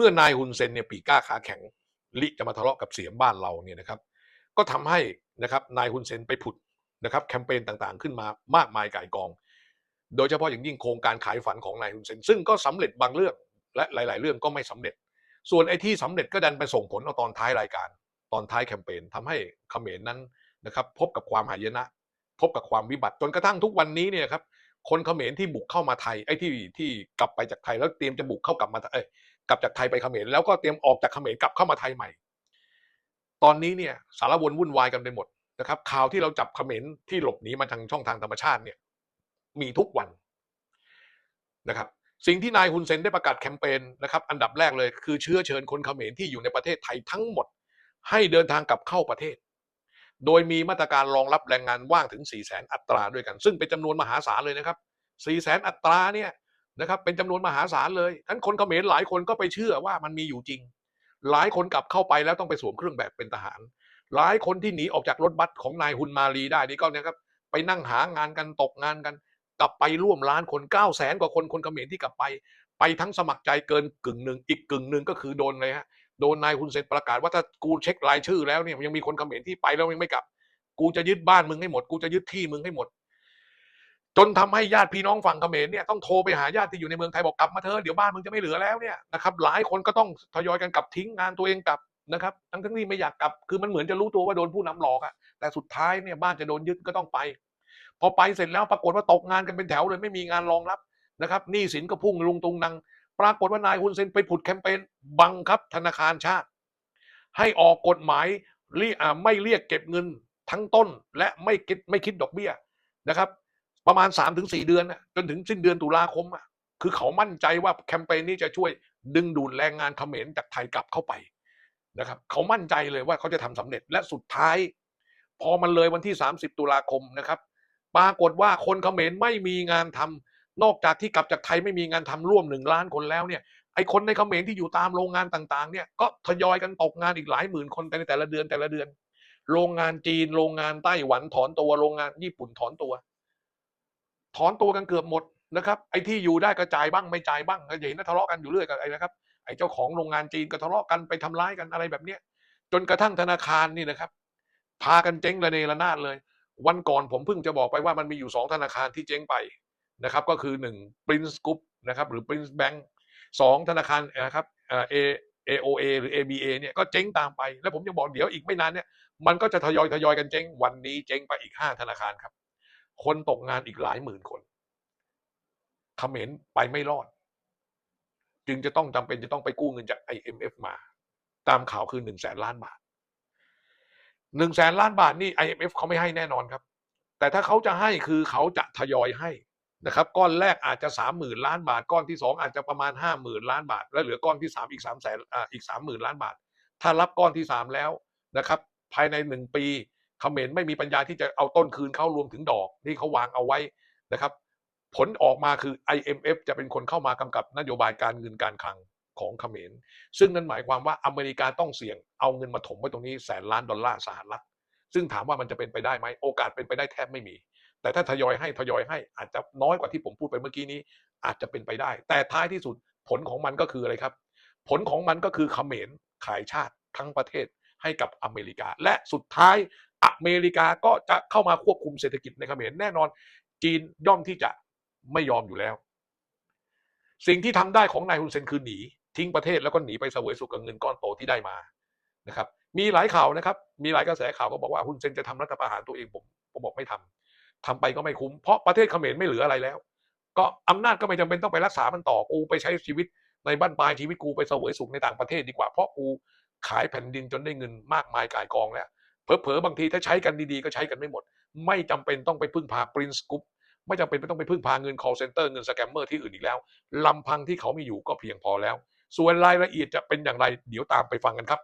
เมื่อนายฮุนเซนเนี่ยปีก้าขาแข็งลิจะมาทะเลาะกับเสียมบ้านเราเนี่ยนะครับ ก็ทำให้นะครับนายฮุนเซนไปผุดนะครับแคมเปญต่างๆ ขึ้นมามากมายก่ายกอง โดยเฉพาะอย่างยิ่งโครงการขายฝันของนายฮุนเซนซึ่งก็สำเร็จบางเรื่องและหลาย ๆ เรื่องก็ไม่สำเร็จ ส่วนไอ้ที่สำเร็จก็ดันไปส่งผลเอาตอนท้ายรายการ ตอนท้ายแคมเปญทำให้เขมรนั้นนะครับ พบกับความหายนะ พบกับความวิบัติจนกระทั่งทุกวันนี้เนี่ยครับคนเขมรที่บุกเข้ามาไทยไอ้ที่ที่กลับไปจากไทยแล้วเตรียมจะบุกเข้ากลับมาเอ้ย กลับจากไทยไปเขมรแล้วก็เตรียมออกจากเขมรกลับเข้ามาไทยใหม่ ตอนนี้เนี่ยสารวนวุ่นวายกันไปหมดนะครับข่าวที่เราจับเขมรที่หลบหนีมาทางช่องทางธรรมชาติเนี่ยมีทุกวันนะครับสิ่งที่นายฮุนเซนได้ประกาศแคมเปญนะครับอันดับแรกเลยคือเชื้อเชิญคนเขมรที่อยู่ในประเทศไทยทั้งหมด ให้เดินทางกลับเข้าประเทศ โดยมีมาตรการรองรับแรงงานว่างถึง 4 0 0แสนอัตราด้วยกัน ซึ่งเป็นจำนวนมหาศาลเลยนะครับ 4 0 0แสนอัตราเนี่ย นะครับเป็นจำนวนมหาศาลเลยทั้นคนเขมรหลายคนก็ไปเชื่อว่ามันมีอยู่จริง หลายคนกลับเข้าไปแล้วต้องไปสวมเครื่องแบบเป็นทหาร หลายคนที่หนีออกจากรถบัสของนายฮุนมาลีได้นี่ก็เนะครับไปนั่งหางานกันตกงานกัน กลับไปร่วมล้านคน9 0 0แสนกว่าคนคนเขมรที่กลับไป ไปทั้งสมัครใจเกินกึ่งหนึ่งอีกกึ่งหนึ่งก็คือโดนเลยฮะโดนนายฮุนเซนประกาศว่าถ้ากูเช็ครายชื่อแล้วเนี่ยยังมีคนเขมรที่ไปแล้วยังไม่กลับ กูจะยึดบ้านมึงให้หมด กูจะยึดที่มึงให้หมด จนทำให้ญาติพี่น้องฝั่งเขมรเนี่ยต้องโทรไปหาญาติที่อยู่ในเมืองไทยบอกกลับมาเถอะเดี๋ยวบ้านมึงจะไม่เหลือแล้วเนี่ยนะครับหลายคนก็ต้องทยอยกันกลับทิ้งงานตัวเองกลับนะครับ ทั้งทั้งที่ไม่อยากกลับคือมันเหมือนจะรู้ตัวว่าโดนผู้นำหลอกอะแต่สุดท้ายเนี่ยบ้านจะโดนยึดก็ต้องไป พอไปเสร็จแล้วปรากฏว่าตกงานกันเป็นแถวเลยไม่มีงานรองรับนะครับหนี้สินก็พุ่งลุงตุงนัง ปรากฏว่านายฮุนเซนไปผุดแคมเปญบังคับธนาคารชาติ ให้ออกกฎหมายไม่เรียกเก็บเงินทั้งต้น และไม่คิดไม่คิดดอกเบี้ยนะครับ ประมาณ 3-4 เดือนน่ะจนถึงสิ้นเดือนตุลาคมอะคือเขามั่นใจว่าแคมเปญนี้จะช่วยดึงดูดแรงงานเขมรจากไทยกลับเข้าไปนะครับเขามั่นใจเลยว่าเขาจะทำสำเร็จและสุดท้าย พอมันเลยวันที่ 30 ตุลาคมนะครับ ปรากฏว่าคนเขมรไม่มีงานทำนอกจากที่กลับจากไทยไม่มีงานทำร่วมหนึ่งล้านคนแล้วเนี่ยไอคนในเขมรที่อยู่ตามโรงงานต่างๆเนี่ยก็ทยอยกันตกงานอีกหลายหมื่นคนในแต่ละเดือนแต่ละเดือน โรงงานจีน โรงงานไต้หวันถอนตัวโรงงานญี่ปุ่นถอนตัว ถอนตัวกันเกือบหมดนะครับไอ้ที่อยู่ได้ก็จ่ายบ้างไม่จ่ายบ้างก็อย่าเห็นนะทะเลาะกันอยู่เรื่อยกับไอ้นะครับไอ้เจ้าของโรงงานจีนก็ทะเลาะกันไปทำร้ายกันอะไรแบบเนี้ยจนกระทั่งธนาคารนี่นะครับ พากันเจ๊งระเนระนาดเลย วันก่อนผมเพิ่งจะบอกไปว่ามันมีอยู่สองธนาคารที่เจ๊งไปนะครับ ก็คือหนึ่ง Prince Group นะครับหรือ Prince Bank สองธนาคารนะครับเอ่อ A AOA หรือ ABA เนี่ยก็เจ๊งตามไป แล้วผมยังบอกเดี๋ยวอีกไม่นานเนี่ยมันก็จะทยอยทยอยกันเจ๊งวันนี้เจ๊งไปอีกห้าธนาคารครับ คนตกงานอีกหลายหมื่นคนเขมรไปไม่รอด จึงจะต้องจำเป็นจะต้องไปกู้เงินจาก IMF มา ตามข่าวคือหนึ่งแสนล้านบาทหนึ่งแสนล้านบาทนี่ IMF เขาไม่ให้แน่นอนครับ แต่ถ้าเขาจะให้คือเขาจะทยอยให้นะครับ ก้อนแรกอาจจะสามหมื่นล้านบาท ก้อนที่สองอาจจะประมาณห้าหมื่นล้านบาท แล้วเหลือก้อนที่สามอีกสามแสนอ่าอีกสามหมื่นล้านบาท ถ้ารับก้อนที่สามแล้วนะครับ ภายในหนึ่งปี เขมรไม่มีปัญญาที่จะเอาต้นคืนเข้ารวมถึงดอกที่เขาวางเอาไว้นะครับ ผลออกมาคือ IMF จะเป็นคนเข้ามากำกับนโยบายการเงินการคลังของเขมร ซึ่งนั่นหมายความว่าอเมริกาต้องเสี่ยงเอาเงินมาถมไว้ตรงนี้แสนล้านดอลลาร์สหรัฐซึ่งถามว่ามันจะเป็นไปได้ไหมโอกาสเป็นไปได้แทบไม่มี แต่ถ้าทยอยให้ทยอยให้อาจจะน้อยกว่าที่ผมพูดไปเมื่อกี้นี้ อาจจะเป็นไปได้ แต่ท้ายที่สุดผลของมันก็คืออะไรครับ ผลของมันก็คือเขมรขายชาติทั้งประเทศให้กับอเมริกา และสุดท้าย อเมริกาก็จะเข้ามาควบคุมเศรษฐกิจในเขมรแน่นอน จีนย่อมที่จะไม่ยอมอยู่แล้ว สิ่งที่ทำได้ของนายฮุนเซนคือหนีทิ้งประเทศแล้วก็หนีไปเสวยสุขกับเงินก้อนโตที่ได้มานะครับ มีหลายข่าวนะครับ มีหลายกระแสข่าวก็บอกว่าฮุนเซนจะทำรัฐประหารตัวเองผมผมบอกไม่ทำทำไปก็ไม่คุ้มเพราะประเทศเขมรไม่เหลืออะไรแล้ว ก็อำนาจก็ไม่จำเป็นต้องไปรักษามันต่อกูไปใช้ชีวิตในบ้านปลายชีวิตกูไปเสวยสุขในต่างประเทศดีกว่าเพราะกูขายแผ่นดินจนได้เงินมากมายก่ายกองแล้ว เผลอๆบางทีถ้าใช้กันดีๆ ก็ใช้กันไม่หมด ไม่จำเป็นต้องไปพึ่งพา Prince Group ไม่จำเป็นไม่ต้องไปพึ่งพาเงิน call center เงินสแกมเมอร์ที่อื่นอีกแล้วลำพังที่เขามีอยู่ก็เพียงพอแล้ว ส่วนรายละเอียดจะเป็นอย่างไร เดี๋ยวตามไปฟังกันครับ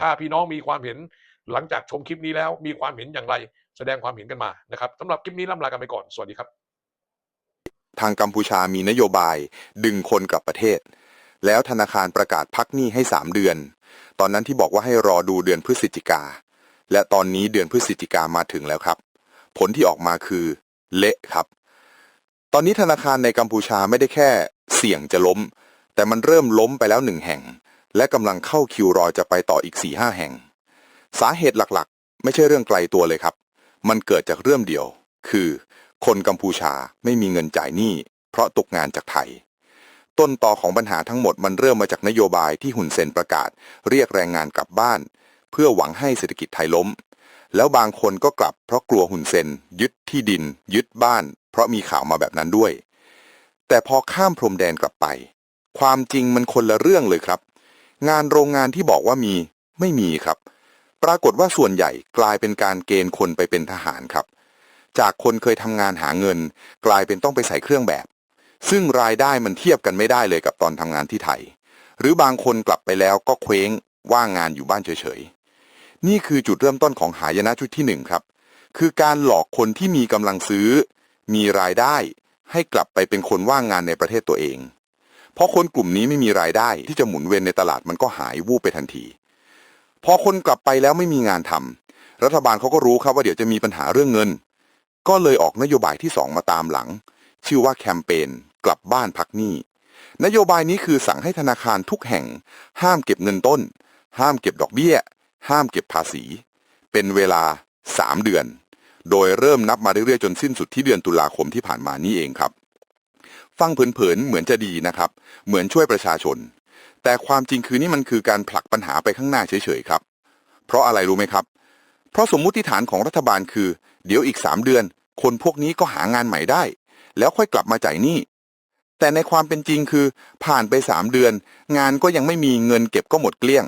ถ้าพี่น้องมีความเห็นหลังจากชมคลิปนี้แล้ว มีความเห็นอย่างไร แสดงความเห็นกันมานะครับสำหรับคลิปนี้ล่ำลากันไปก่อนสวัสดีครับ ทางกัมพูชามีนโยบาย ดึงคนกลับประเทศ แล้วธนาคารประกาศพักหนี้ให้ 3 เดือน ตอนนั้นที่บอกว่าให้รอดูเดือนพฤศจิกา และตอนนี้เดือนพฤศจิกามาถึงแล้วครับ ผลที่ออกมาคือเละครับ ตอนนี้ธนาคารในกัมพูชาไม่ได้แค่เสี่ยงจะล้ม แต่มันเริ่มล้มไปแล้วหนึ่งแห่ง และกำลังเข้าคิวรอจะไปต่ออีก4-5หแห่ง สาเหตุหลักๆ ไม่ใช่เรื่องไกลตัวเลยครับ มันเกิดจากเรื่องเดียว คือ คนกัมพูชาไม่มีเงินจ่ายหนี้เพราะตกงานจากไทย ต้นตอของปัญหาทั้งหมดมันเริ่มมาจากนโยบายที่หุ่นเซนประกาศ เรียกแรงงานกลับบ้าน เพื่อหวังให้เศรษฐกิจไทยล้ม แล้วบางคนก็กลับเพราะกลัวหุ่นเซน ยึดที่ดิน ยึดบ้าน เพราะมีข่าวมาแบบนั้นด้วย แต่พอข้ามพรมแดนกลับไป ความจริงมันคนละเรื่องเลยครับ งานโรงงานที่บอกว่ามีไม่มีครับ ปรากฏว่าส่วนใหญ่กลายเป็นการเกณฑ์คนไปเป็นทหารครับ จากคนเคยทำงานหาเงิน กลายเป็นต้องไปใส่เครื่องแบบ ซึ่งรายได้มันเทียบกันไม่ได้เลยกับตอนทำงานที่ไทย หรือบางคนกลับไปแล้วก็เคว้งว่างงานอยู่บ้านเฉย นี่คือจุดเริ่มต้นของหายนะชุดที่หนึ่งครับ คือการหลอกคนที่มีกำลังซื้อ มีรายได้ ให้กลับไปเป็นคนว่างงานในประเทศตัวเอง เพราะคนกลุ่มนี้ไม่มีรายได้ที่จะหมุนเวียนในตลาดมันก็หายวูบไปทันที พอคนกลับไปแล้วไม่มีงานทำรัฐบาลเขาก็รู้ครับว่าเดี๋ยวจะมีปัญหาเรื่องเงิน ก็เลยออกนโยบายที่สองมาตามหลัง ชื่อว่าแคมเปญกลับบ้านพักหนี้นโยบายนี้คือสั่งให้ธนาคารทุกแห่ง ห้ามเก็บเงินต้น ห้ามเก็บดอกเบี้ย ห้ามเก็บภาษี เป็นเวลา 3 เดือน โดยเริ่มนับมาเรื่อยๆจนสิ้นสุดที่เดือนตุลาคมที่ผ่านมานี้เองครับ ฟังเผินๆเหมือนจะดีนะครับ เหมือนช่วยประชาชน แต่ความจริงคือนี่มันคือการผลักปัญหาไปข้างหน้าเฉยๆครับ เพราะอะไรรู้ไหมครับ เพราะสมมุติฐานของรัฐบาลคือ เดี๋ยวอีก 3 เดือน คนพวกนี้ก็หางานใหม่ได้ แล้วค่อยกลับมาจ่ายหนี้แต่ในความเป็นจริงคือผ่านไป 3 เดือน งานก็ยังไม่มีเงินเก็บก็หมดเกลี้ยง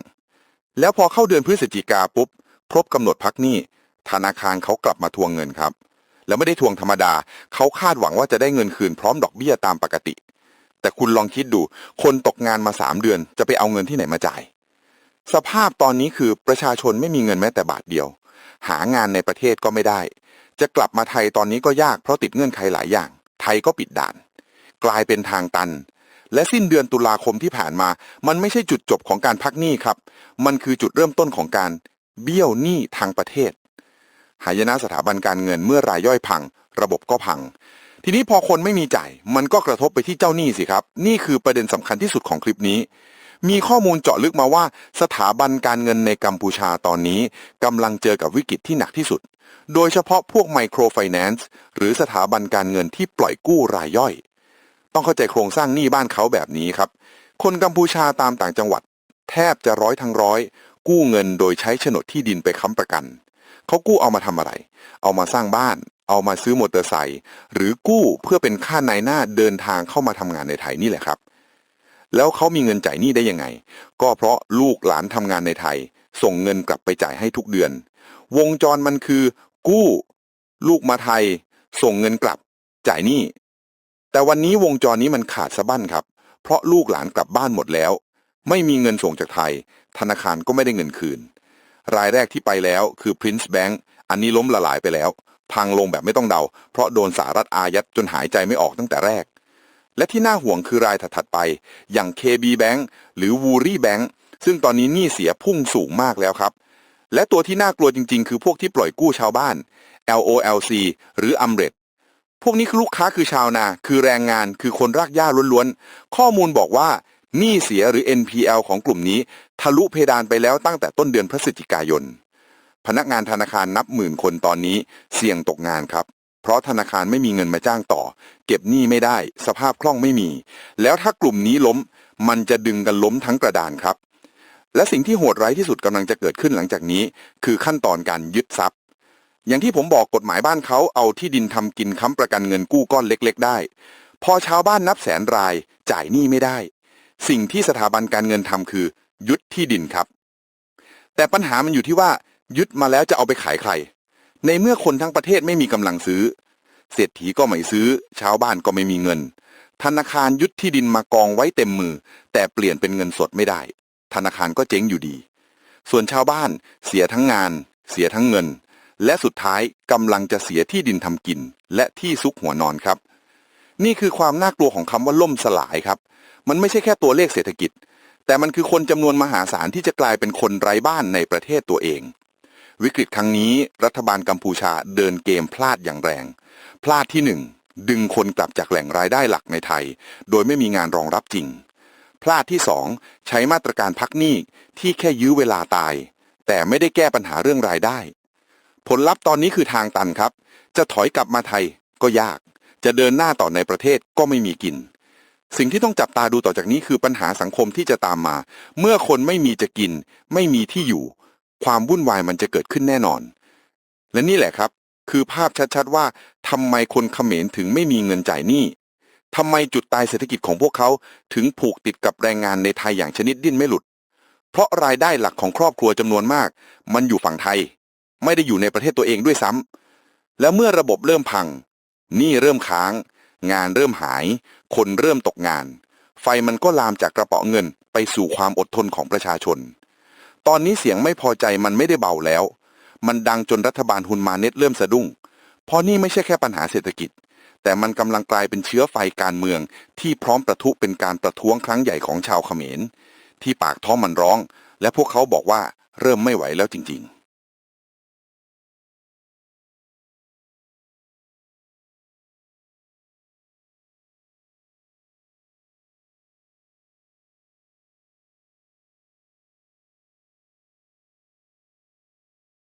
แล้วพอเข้าเดือนพฤศจิกาปุ๊บ ครบกำหนดพักหนี้ ธนาคารเขากลับมาทวงเงินครับ แล้วไม่ได้ทวงธรรมดา เขาคาดหวังว่าจะได้เงินคืนพร้อมดอกเบี้ยตามปกติ แต่คุณลองคิดดู คนตกงานมา3เดือน จะไปเอาเงินที่ไหนมาจ่าย สภาพตอนนี้คือประชาชนไม่มีเงินแม้แต่บาทเดียว หางานในประเทศก็ไม่ได้ จะกลับมาไทยตอนนี้ก็ยากเพราะติดเงื่อนไขหลายอย่าง ไทยก็ปิดด่าน กลายเป็นทางตัน และสิ้นเดือนตุลาคมที่ผ่านมา มันไม่ใช่จุดจบของการพักหนี้ครับ มันคือจุดเริ่มต้นของการเบี้ยวหนี้ทางประเทศ หายนะสถาบันการเงินเมื่อรายย่อยพัง ระบบก็พัง ทีนี้พอคนไม่มีจ่าย มันก็กระทบไปที่เจ้าหนี้สิครับ นี่คือประเด็นสำคัญที่สุดของคลิปนี้ มีข้อมูลเจาะลึกมาว่า สถาบันการเงินในกัมพูชาตอนนี้กำลังเจอกับวิกฤตที่หนักที่สุด โดยเฉพาะพวกไมโครไฟแนนซ์หรือสถาบันการเงินที่ปล่อยกู้รายย่อย ต้องเข้าใจโครงสร้างหนี้บ้านเขาแบบนี้ครับ คนกัมพูชาตามต่างจังหวัด แทบจะร้อยทั้งร้อย กู้เงินโดยใช้โฉนดที่ดินไปค้ำประกัน เขากู้เอามาทำอะไร เอามาสร้างบ้าน เอามาซื้อมอเตอร์ไซค์หรือกู้เพื่อเป็นค่านายหน้าเดินทางเข้ามาทำงานในไทยนี่แหละครับ แล้วเขามีเงินจ่ายหนี้ได้ยังไง ก็เพราะลูกหลานทำงานในไทย ส่งเงินกลับไปจ่ายให้ทุกเดือน วงจรมันคือ กู้ ลูกมาไทย ส่งเงินกลับ จ่ายหนี้ แต่วันนี้วงจรนี้มันขาดสะบั้นครับ เพราะลูกหลานกลับบ้านหมดแล้ว ไม่มีเงินส่งจากไทย ธนาคารก็ไม่ได้เงินคืน รายแรกที่ไปแล้วคือ Prince Bank อันนี้ล้มละลายไปแล้ว พังลงแบบไม่ต้องเดา เพราะโดนสหรัฐอายัดจนหายใจไม่ออกตั้งแต่แรก และที่น่าห่วงคือรายถัดๆไป อย่าง KB Bank หรือ Woori Bank ซึ่งตอนนี้หนี้เสียพุ่งสูงมากแล้วครับ และตัวที่น่ากลัวจริง ๆ คือพวกที่ปล่อยกู้ชาวบ้าน LOLC หรือ u m r e t พวกนี้คือลูกค้าคือชาวนา คือแรงงาน คือคนรากหญ้าล้วนๆ ข้อมูลบอกว่าหนี้เสียหรือ NPL ของกลุ่มนี้ ทะลุเพดานไปแล้วตั้งแต่ต้นเดือนพฤศจิกายน พนักงานธนาคารนับหมื่นคนตอนนี้เสี่ยงตกงานครับ เพราะธนาคารไม่มีเงินมาจ้างต่อ เก็บหนี้ไม่ได้ สภาพคล่องไม่มี แล้วถ้ากลุ่มนี้ล้ม มันจะดึงกันล้มทั้งกระดานครับ และสิ่งที่โหดร้ายที่สุดกำลังจะเกิดขึ้นหลังจากนี้ คือขั้นตอนการยึดทรัพย์ อย่างที่ผมบอกกฎหมายบ้านเขาเอาที่ดินทำกินค้ำประกันเงินกู้ก้อนเล็ก ๆ ได้ พอชาวบ้านนับแสนรายจ่ายหนี้ไม่ได้ สิ่งที่สถาบันการเงินทำคือ ยึดที่ดินครับ แต่ปัญหามันอยู่ที่ว่า ยึดมาแล้วจะเอาไปขายใคร ในเมื่อคนทั้งประเทศไม่มีกำลังซื้อ เศรษฐีก็ไม่ซื้อ ชาวบ้านก็ไม่มีเงิน ธนาคารยึดที่ดินมากองไว้เต็มมือ แต่เปลี่ยนเป็นเงินสดไม่ได้ ธนาคารก็เจ๊งอยู่ดี ส่วนชาวบ้านเสียทั้งงาน เสียทั้งเงิน และสุดท้ายกำลังจะเสียที่ดินทำกิน และที่ซุกหัวนอนครับ นี่คือความน่ากลัวของคำว่าล่มสลายครับ มันไม่ใช่แค่ตัวเลขเศรษฐกิจ แต่มันคือคนจำนวนมหาศาลที่จะกลายเป็นคนไร้บ้านในประเทศตัวเอง วิกฤตครั้งนี้รัฐบาลกัมพูชาเดินเกมพลาดอย่างแรง พลาดที่หนึ่งดึงคนกลับจากแหล่งรายได้หลักในไทย โดยไม่มีงานรองรับจริง พลาดที่สองใช้มาตรการพักหนี้ที่แค่ยื้อเวลาตาย แต่ไม่ได้แก้ปัญหาเรื่องรายได้ ผลลัพธ์ตอนนี้คือทางตันครับ จะถอยกลับมาไทยก็ยาก จะเดินหน้าต่อในประเทศก็ไม่มีกิน สิ่งที่ต้องจับตาดูต่อจากนี้คือปัญหาสังคมที่จะตามมา เมื่อคนไม่มีจะกิน ไม่มีที่อยู่ ความวุ่นวายมันจะเกิดขึ้นแน่นอน และนี่แหละครับ คือภาพชัดๆว่าทำไมคนเขมรถึงไม่มีเงินจ่ายหนี้ทำไมจุดตายเศรษฐกิจของพวกเขาถึงผูกติดกับแรงงานในไทยอย่างชนิดดิ้นไม่หลุด เพราะรายได้หลักของครอบครัวจำนวนมาก มันอยู่ฝั่งไทย ไม่ได้อยู่ในประเทศตัวเองด้วยซ้ำและเมื่อระบบเริ่มพังหนี้เริ่มค้าง งานเริ่มหาย คนเริ่มตกงาน ไฟมันก็ลามจากกระเป๋าเงินไปสู่ความอดทนของประชาชน ตอนนี้เสียงไม่พอใจมันไม่ได้เบาแล้ว มันดังจนรัฐบาลฮุนมาเน็ตเริ่มสะดุ้งเพราะนี่ไม่ใช่แค่ปัญหาเศรษฐกิจ แต่มันกำลังกลายเป็นเชื้อไฟการเมือง ที่พร้อมประทุเป็นการประท้วงครั้งใหญ่ของชาวเขมร ที่ปากท้องมันร้อง และพวกเขาบอกว่าเริ่มไม่ไหวแล้วจริง ๆ